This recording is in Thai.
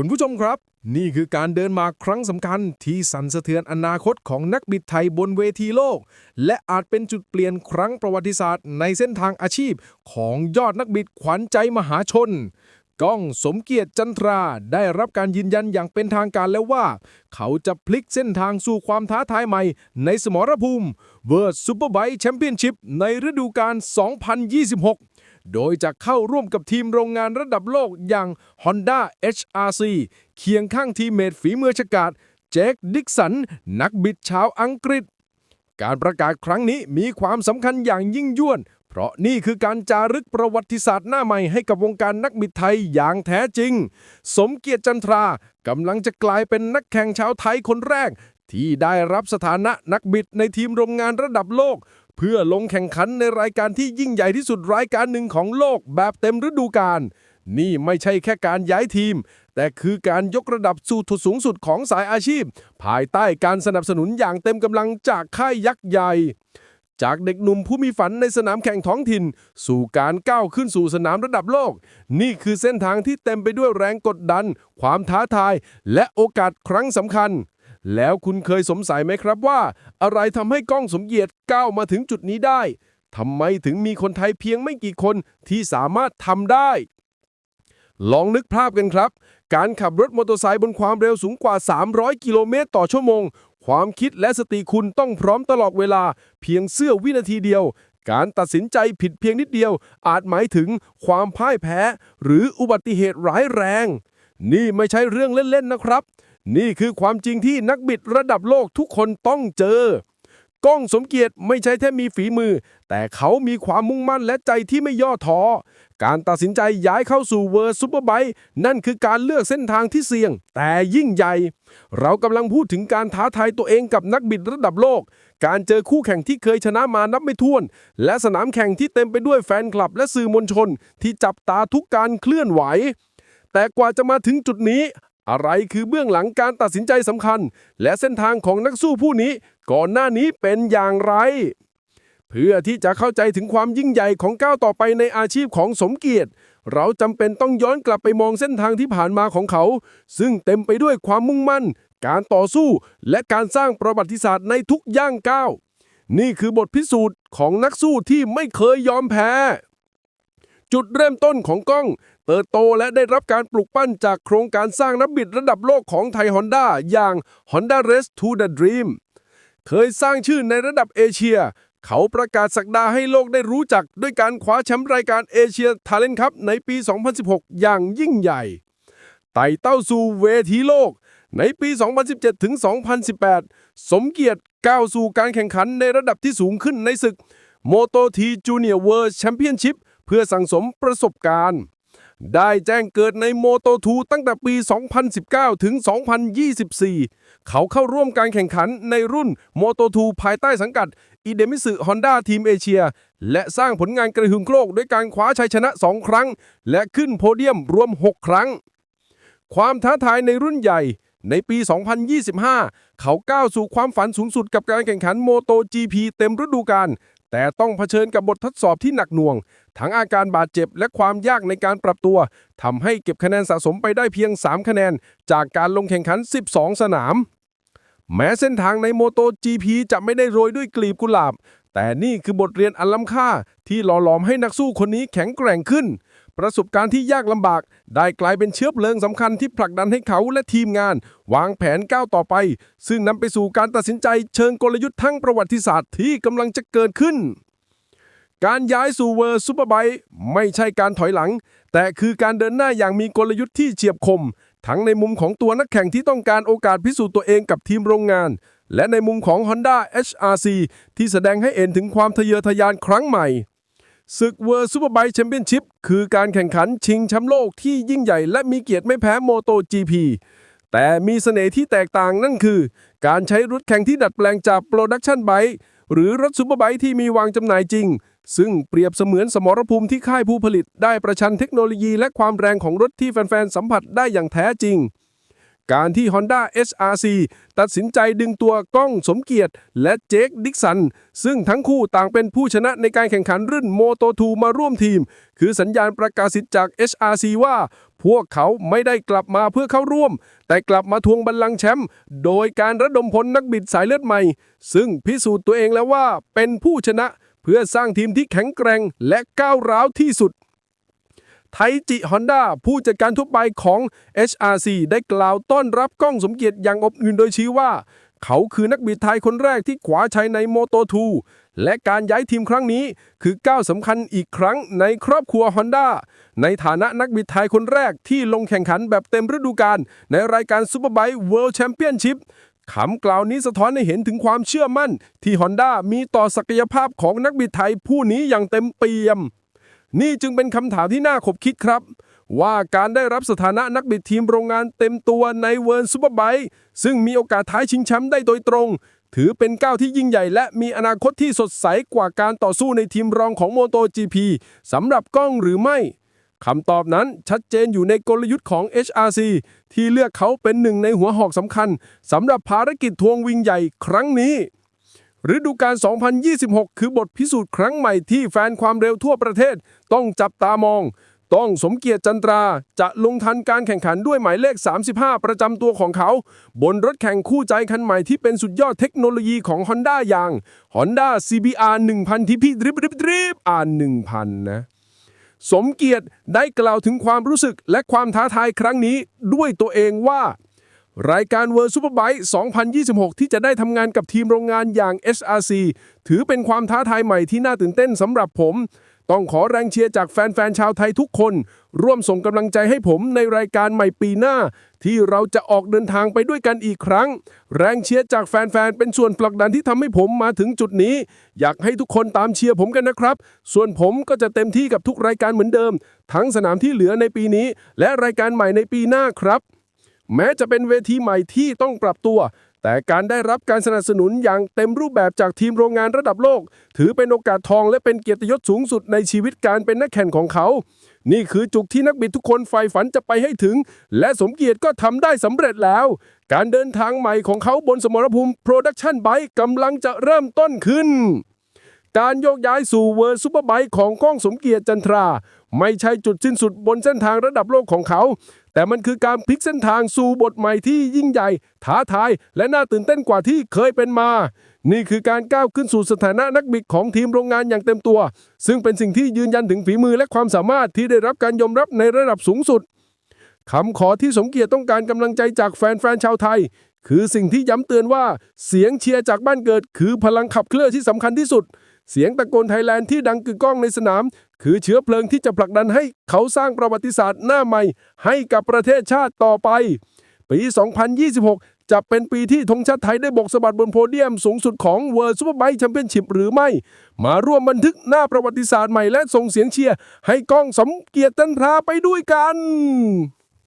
คุณผู้ชมครับ นี่คือการเดินมาครั้งสำคัญที่สั่นสะเทือนอนาคตของนักบิดไทยบนเวทีโลก และอาจเป็นจุดเปลี่ยนครั้งประวัติศาสตร์ในเส้นทางอาชีพของยอดนักบิดขวัญใจมหาชนก้องสมเกียรติจันทราได้รับการยืนยันอย่างเป็นทางการแล้วว่า เขาจะพลิกเส้นทางสู่ความท้าทายใหม่ ในสมรภูมิ World Superbike Championship ในฤดูกาล 2026 โดยจะเข้าร่วมกับทีมโรงงานระดับโลกอย่าง Honda HRC เคียงข้างทีมเมทฝีมือฉกาจแจ็คดิกสัน นักบิดชาวอังกฤษ การประกาศครั้งนี้มีความสำคัญอย่างยิ่งยวดเพราะนี่คือการจารึกประวัติศาสตร์หน้าใหม่ให้กับวงการนักบิดไทยอย่างแท้จริง สมเกียรติจันทรากำลังจะกลายเป็นนักแข่งชาวไทยคนแรก ที่ได้รับสถานะนักบิดในทีมโรงงานระดับโลก เพื่อลงแข่งขันในรายการที่ยิ่งใหญ่ที่สุดรายการหนึ่งของโลกแบบเต็มฤดูกาลนี่ไม่ใช่แค่การย้ายทีม แต่คือการยกระดับสู่ทุดสูงสุดของสายอาชีพ ภายใต้การสนับสนุนอย่างเต็มกำลังจากค่ายยักษ์ใหญ่ จากเด็กหนุ่มผู้มีฝันในสนามแข่งท้องถิ่น สู่การก้าวขึ้นสู่สนามระดับโลก นี่คือเส้นทางที่เต็มไปด้วยแรงกดดัน ความท้าทาย และโอกาสครั้งสำคัญ แล้วคุณเคยสงสัยไหมครับว่า อะไรทำให้ก้องสมเกียรติก้าวมาถึงจุดนี้ได้ทำไมถึงมีคนไทยเพียงไม่กี่คนที่สามารถทำได้ ลองนึกภาพกันครับ การขับรถมอเตอร์ไซค์บนความเร็วสูงกว่า 300 กิโลเมตรต่อชั่วโมง ความคิดและสติคุณต้องพร้อมตลอดเวลา เพียงเสี้ยววินาทีเดียว การตัดสินใจผิดเพียงนิดเดียว อาจหมายถึงความพ่ายแพ้ หรืออุบัติเหตุร้ายแรง นี่ไม่ใช่เรื่องเล่นๆนะครับ นี่คือความจริงที่นักบิดระดับโลกทุกคนต้องเจอ ก้องสมเกียรติไม่ใช่แค่มีฝีมือ แต่เขามีความมุ่งมั่นและใจที่ไม่ย่อท้อ การตัดสินใจย้ายเข้าสู่เวอร์ซูเปอร์ไบค์นั่นคือการเลือกเส้นทางที่เสี่ยง แต่ยิ่งใหญ่ เรากำลังพูดถึงการท้าทายตัวเองกับนักบิดระดับโลก การเจอคู่แข่งที่เคยชนะมานับไม่ถ้วน และสนามแข่งที่เต็มไปด้วยแฟนคลับและสื่อมวลชน ที่จับตาทุกการเคลื่อนไหวแต่กว่าจะมาถึงจุดนี้ อะไรคือเบื้องหลังการตัดสินใจสำคัญ และเส้นทางของนักสู้ผู้นี้ก่อนหน้านี้เป็นอย่างไร เพื่อที่จะเข้าใจถึงความยิ่งใหญ่ของก้าวต่อไปในอาชีพของสมเกียรติ เราจำเป็นต้องย้อนกลับไปมองเส้นทางที่ผ่านมาของเขา ซึ่งเต็มไปด้วยความมุ่งมั่น การต่อสู้ และการสร้างประวัติศาสตร์ในทุกย่างก้าว นี่คือบทพิสูจน์ของนักสู้ที่ไม่เคยยอมแพ้ จุดเริ่มต้นของกล้อง เติบโตและได้รับการปลุกปั้นจากโครงการสร้างนักบิดระดับโลกของไทยฮอนด้าอย่าง Honda Race to the Dream เคยสร้างชื่อในระดับเอเชีย เขาประกาศสักดาให้โลกได้รู้จัก ด้วยการคว้าแชมป์รายการเอเชียทาเลนต์คัพในปี 2016 อย่างยิ่งใหญ่ไต่เต้าสู่เวทีโลก ในปี 2017 ถึง 2018 สมเกียรติก้าวสู่การแข่งขันในระดับที่สูงขึ้นในศึก Moto T Junior World Championship เพื่อสั่งสมประสบการณ์ ได้แจ้งเกิดในโมโต2ตั้งแต่ปี 2019 ถึง 2024 เขาเข้าร่วมการแข่งขันในรุ่นโมโต2ภายใต้สังกัดอีเดมิสึฮอนด้าทีมเอเชีย และสร้างผลงานกระหึ่มโลกด้วยการคว้าชัยชนะ 2 ครั้ง และขึ้นโพเดียมรวม 6 ครั้ง ความท้าทายในรุ่นใหญ่ในปี 2025 เขาก้าวสู่ความฝันสูงสุดกับการแข่งขันโมโต GP เต็มฤดูกาล แต่ต้องเผชิญกับบททดสอบที่หนักหน่วง ทั้งอาการบาดเจ็บและความยากในการปรับตัวทำให้เก็บคะแนนสะสมไปได้เพียง 3 คะแนน จากการลงแข่งขัน 12 สนาม แม้เส้นทางในโมโต GP จะไม่ได้โรยด้วยกลีบกุหลาบ แต่นี่คือบทเรียนอันล้ำค่าที่หล่อหลอมให้นักสู้คนนี้แข็งแกร่งขึ้น ประสบการณ์ที่ยากลำบาก ได้กลายเป็นเชื้อเพลิงสำคัญที่ผลักดันให้เขาและทีมงาน วางแผนก้าวต่อไป ซึ่งนำไปสู่การตัดสินใจเชิงกลยุทธ์ทั้งประวัติศาสตร์ที่กำลังจะเกิดขึ้น การย้ายสู่เวอร์ซูเปอร์ไบค์ไม่ใช่การถอยหลัง แต่คือการเดินหน้าอย่างมีกลยุทธ์ที่เฉียบคม ทั้งในมุมของตัวนักแข่งที่ต้องการโอกาสพิสูจน์ตัวเองกับทีมโรงงาน และในมุมของ Honda HRC ที่แสดงให้เห็นถึงความทะเยอทะยานครั้งใหม่ ศึกเวอร์ซูเปอร์ไบค์แชมเปี้ยนชิพคือการแข่งขันชิงแชมป์โลกที่ยิ่งใหญ่และมีเกียรติไม่แพ้โมโต GP แต่มีเสน่ห์ที่แตกต่างนั่นคือ การใช้รถแข่งที่ดัดแปลงจากโปรดักชันไบค์หรือรถซูเปอร์ไบค์ที่มีวางจำหน่ายจริง ซึ่งเปรียบเสมือนสมรภูมิที่ค่ายผู้ผลิต ได้ประชันเทคโนโลยีและความแรงของรถที่แฟนๆสัมผัสได้อย่างแท้จริง การที่ Honda HRC ตัดสินใจดึงตัวก้องสมเกียรติ และเจคดิกสัน ซึ่งทั้งคู่ต่างเป็นผู้ชนะในการแข่งขันรุ่น Moto2 มาร่วมทีม คือสัญญาณประกาศสิทธิ์จาก HRC ว่า พวกเขาไม่ได้กลับมาเพื่อเข้าร่วม แต่กลับมาทวงบัลลังก์แชมป์โดยการระดมพลนักบิดสายเลือดใหม่ ซึ่งพิสูจน์ตัวเองแล้วว่าเป็นผู้ชนะ เพื่อสร้างทีมที่แข็งแกร่งและก้าวร้าวที่สุด ไทจิฮอนด้าผู้จัดการทั่วไปของ HRC ได้กล่าวต้อนรับก้องสมเกียรติอย่างอบอุ่นโดยชี้ว่า เขาคือนักบิดไทยคนแรกที่ขวาชัยในโมโต2และการย้ายทีมครั้งนี้คือก้าวสำคัญอีกครั้งในครอบครัวฮอนด้าในฐานะนักบิดไทยคนแรกที่ลงแข่งขันแบบเต็มฤดูกาลในรายการซูเปอร์ไบค์เวิลด์แชมเปี้ยนชิพคำกล่าวนี้สะท้อนให้เห็นถึงความเชื่อมั่น ที่ฮอนด้ามีต่อศักยภาพของนักบิดไทยผู้นี้อย่างเต็มเปี่ยม นี่จึงเป็นคำถามที่น่าขบคิดครับ ว่าการได้รับสถานะนักบิดทีมโรงงานเต็มตัวในเวิร์นซูเปอร์ไบค์ซึ่งมีโอกาสท้ายชิงแชมป์ได้โดยตรง ถือเป็นก้าวที่ยิ่งใหญ่ และมีอนาคตที่สดใสกว่าการต่อสู้ในทีมรองของ MotoGP สำหรับกล้องหรือไม่คำตอบนั้นชัดเจนอยู่ในกลยุทธ์ของ HRC ที่เลือกเขาเป็นหนึ่งในหัวหอกสำคัญสำหรับภารกิจทวงวิงใหญ่ครั้งนี้ ฤดูกาล 2026 คือบทพิสูจน์ครั้งใหม่ที่แฟนความเร็วทั่วประเทศต้องจับตามอง ต้องสมเกียรติจันตรา จะลงทันการแข่งขันด้วยหมายเลข 35 ประจำตัวของเขา บนรถแข่งคู่ใจคันใหม่ที่เป็นสุดยอดเทคโนโลยีของ Honda อย่าง Honda CBR 1000 ที่พี่ดริบดริบดริบ R 1000 นะ สมเกียรติได้กล่าวถึงความรู้สึกและความท้าทายครั้งนี้ด้วยตัวเองว่า รายการ World Superbike 2026 ที่จะได้ทำงานกับทีมโรงงานอย่าง SRC ถือเป็นความท้าทายใหม่ที่น่าตื่นเต้นสำหรับผม ต้องขอแรงเชียร์จากแฟนๆ ชาวไทยทุกคน ร่วมส่งกำลังใจให้ผมในรายการใหม่ปีหน้า ที่เราจะออกเดินทางไปด้วยกันอีกครั้ง แรงเชียร์จากแฟนๆ เป็นส่วนผลักดันที่ทำให้ผมมาถึงจุดนี้ อยากให้ทุกคนตามเชียร์ผมกันนะครับ ส่วนผมก็จะเต็มที่กับทุกรายการเหมือนเดิม ทั้งสนามที่เหลือในปีนี้ และรายการใหม่ในปีหน้าครับ แม้จะเป็นเวทีใหม่ที่ต้องปรับตัว แต่การได้รับการสนับสนุนอย่างเต็มรูปแบบจากทีมโรงงานระดับโลก ถือเป็นโอกาสทองและเป็นเกียรติยศสูงสุดในชีวิตการเป็นนักแข่งของเขา นี่คือจุดที่นักบิดทุกคนใฝ่ฝันจะไปให้ถึง และสมเกียรติก็ทำได้สำเร็จแล้ว การเดินทางใหม่ของเขาบนสมรภูมิ Production Bike กำลังจะเริ่มต้นขึ้นการโยกย้ายสู่เวิร์ซูเปอร์ไบค์ของก้องสมเกียรติจันทรา ไม่ใช่จุดสิ้นสุดบนเส้นทางระดับโลกของเขา แต่มันคือการพลิกเส้นทางสู่บทใหม่ที่ยิ่งใหญ่ ท้าทาย และน่าตื่นเต้นกว่าที่เคยเป็นมา นี่คือการก้าวขึ้นสู่สถานะนักบิดของทีมโรงงานอย่างเต็มตัว ซึ่งเป็นสิ่งที่ยืนยันถึงฝีมือและความสามารถที่ได้รับการยอมรับในระดับสูงสุดคำขอที่สมเกียรติต้องการกำลังใจจากแฟนๆชาวไทย คือสิ่งที่ย้ำเตือนว่า เสียงเชียร์จากบ้านเกิด คือพลังขับเคลื่อนที่สำคัญที่สุด เสียงตะโกนไทยแลนด์ที่ดังกึกก้องในสนาม คือเชื้อเพลิงที่จะผลักดันให้เขาสร้างประวัติศาสตร์หน้าใหม่ ให้กับประเทศชาติต่อไป ปี 2026 จะเป็นปีที่ธงชาติไทยได้บกสะบัดบนโพเดียมสูงสุดของ World Superbike Championship หรือไม่ มาร่วมบันทึกหน้าประวัติศาสตร์ใหม่และส่งเสียงเชียร์ให้ก้องสมเกียรติจันทราไปด้วยกัน